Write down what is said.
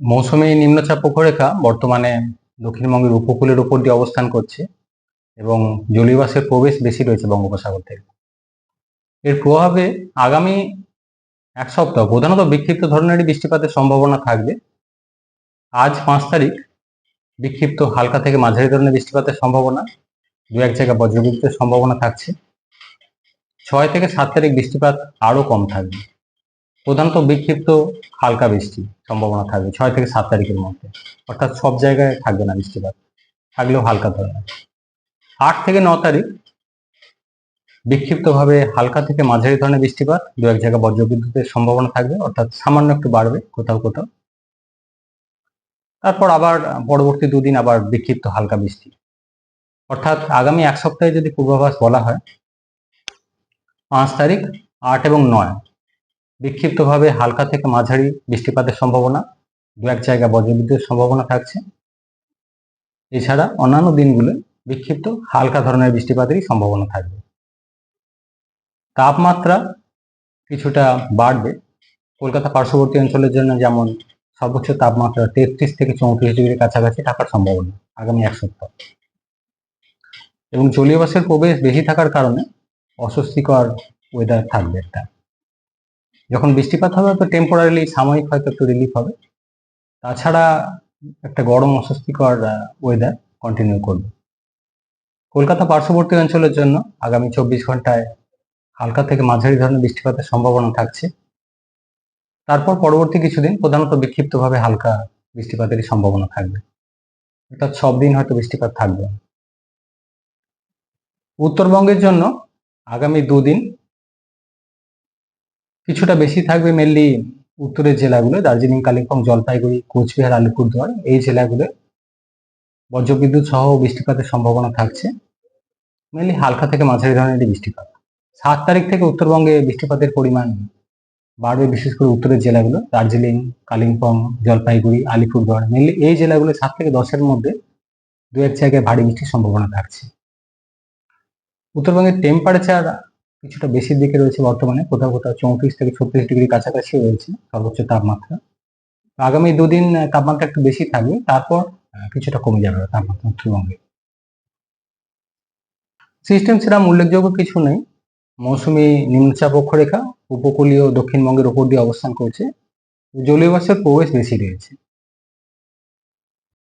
মৌসুমী নিম্নচাপ অক্ষরেখা বর্তমানে দক্ষিণবঙ্গের উপকূলের উপর দিয়ে অবস্থান করছে এবং জলীয়বাষ্পের প্রবেশ বেশি রয়েছে বঙ্গোপসাগর থেকে। এর প্রভাবে আগামী এক সপ্তাহ প্রধানত বিক্ষিপ্ত ধরনেরই বৃষ্টিপাতের সম্ভাবনা থাকবে। আজ পাঁচ তারিখ বিক্ষিপ্ত হালকা থেকে মাঝারি ধরনের বৃষ্টিপাতের সম্ভাবনা, দু এক জায়গায় বজ্রবিদ্যুতের সম্ভাবনা থাকছে। ছয় থেকে সাত তারিখ বৃষ্টিপাত আরও কম থাকবে। প্রধানত বিক্ষিপ্ত হালকা বৃষ্টি সম্ভাবনা থাকবে ছয় থেকে সাত তারিখের মধ্যে। অর্থাৎ সব জায়গায় থাকবে না বৃষ্টিপাত, থাকলেও হালকা ধরনের আট থেকে ন তারিখ বিক্ষিপ্তভাবে হালকা থেকে মাঝারি ধরনের বৃষ্টিপাত, দু এক জায়গায় বজ্রবিদ্যুতের সম্ভাবনা থাকবে, অর্থাৎ সামান্য একটু বাড়বে কোথাও কোথাও। তারপর আবার পরবর্তী দুদিন আবার বিক্ষিপ্ত হালকা বৃষ্টি। অর্থাৎ আগামী এক সপ্তাহে যদি পূর্বাভাস বলা হয়, পাঁচ তারিখ, আট এবং নয়। বিক্ষিপ্তভাবে হালকা থেকে মাঝারি বৃষ্টিপাতের সম্ভাবনা, দু এক জায়গায় বজ্রবিদ্যুতের সম্ভাবনা থাকছে। এছাড়া অন্যান্য দিনগুলো বিক্ষিপ্ত হালকা ধরনের বৃষ্টিপাতেরই সম্ভাবনা থাকবে। তাপমাত্রা কিছুটা বাড়বে। কলকাতা পার্শ্ববর্তী অঞ্চলের জন্য যেমন সর্বোচ্চ তাপমাত্রা তেত্রিশ থেকে চৌত্রিশ ডিগ্রির কাছাকাছি থাকার সম্ভাবনা আগামী এক সপ্তাহ। এবং জলীয় বাষ্পের প্রবেশ বেশি থাকার কারণে অস্বস্তিকর ওয়েদার থাকবে একটা। যখন বৃষ্টিপাত হবে, তো টেম্পোরারিলি সাময়িক হয়তো একটু রিলিফ হবে। তাছাড়া একটা গরম অস্বস্তিকর ওয়েদার কন্টিনিউ করবে। কলকাতা পার্শ্ববর্তী অঞ্চলের জন্য আগামী চব্বিশ ঘন্টায় হালকা থেকে মাঝারি ধরনের বৃষ্টিপাতের সম্ভাবনা থাকছে। তারপর পরবর্তী কিছুদিন প্রধানত বিক্ষিপ্তভাবে হালকা বৃষ্টিপাতেরই সম্ভাবনা থাকবে। অর্থাৎ সব দিন হয়তো বৃষ্টিপাত থাকবে। উত্তরবঙ্গের জন্য আগামী দুদিন কিছুটা বেশি থাকবে মেনলি উত্তরের জেলাগুলো, দার্জিলিং, কালিম্পং, জলপাইগুড়ি, কোচবিহার, আলিপুরদুয়ার, এই জেলাগুলো বজ্রবিদ্যুৎ সহ বৃষ্টিপাতের সম্ভাবনা থাকছে। মেনলি হালকা থেকে মাঝারি ধরনের বৃষ্টিপাত। সাত তারিখ থেকে উত্তরবঙ্গে বৃষ্টিপাতের পরিমাণ বাড়বে, বিশেষ করে উত্তরের জেলাগুলো, দার্জিলিং, কালিম্পং, জলপাইগুড়ি, আলিপুরদুয়ার। মেনলি এই জেলাগুলো সাত থেকে দশের মধ্যে দু এক জায়গায় ভারী বৃষ্টির সম্ভাবনা থাকছে। উত্তরবঙ্গের টেম্পারেচার কিছুটা বেশির দিকে রয়েছে বর্তমানে, কোথাও কোথাও চৌত্রিশ থেকে ছত্রিশ ডিগ্রি কাছাকাছি রয়েছে সর্বোচ্চ তাপমাত্রা। আগামী দুদিন তাপমাত্রা একটু বেশি থাকবে, তারপর কিছুটা কমে যাবে তাপমাত্রা উত্তরবঙ্গে। সিস্টেম সেরকম উল্লেখযোগ্য কিছু নেই। মৌসুমি নিম্নচাপ অক্ষরেখা, উপকূলীয় দক্ষিণবঙ্গের উপর দিয়ে অবস্থান করছে। জলীয় বাষ্পের প্রবেশ বেশি রয়েছে।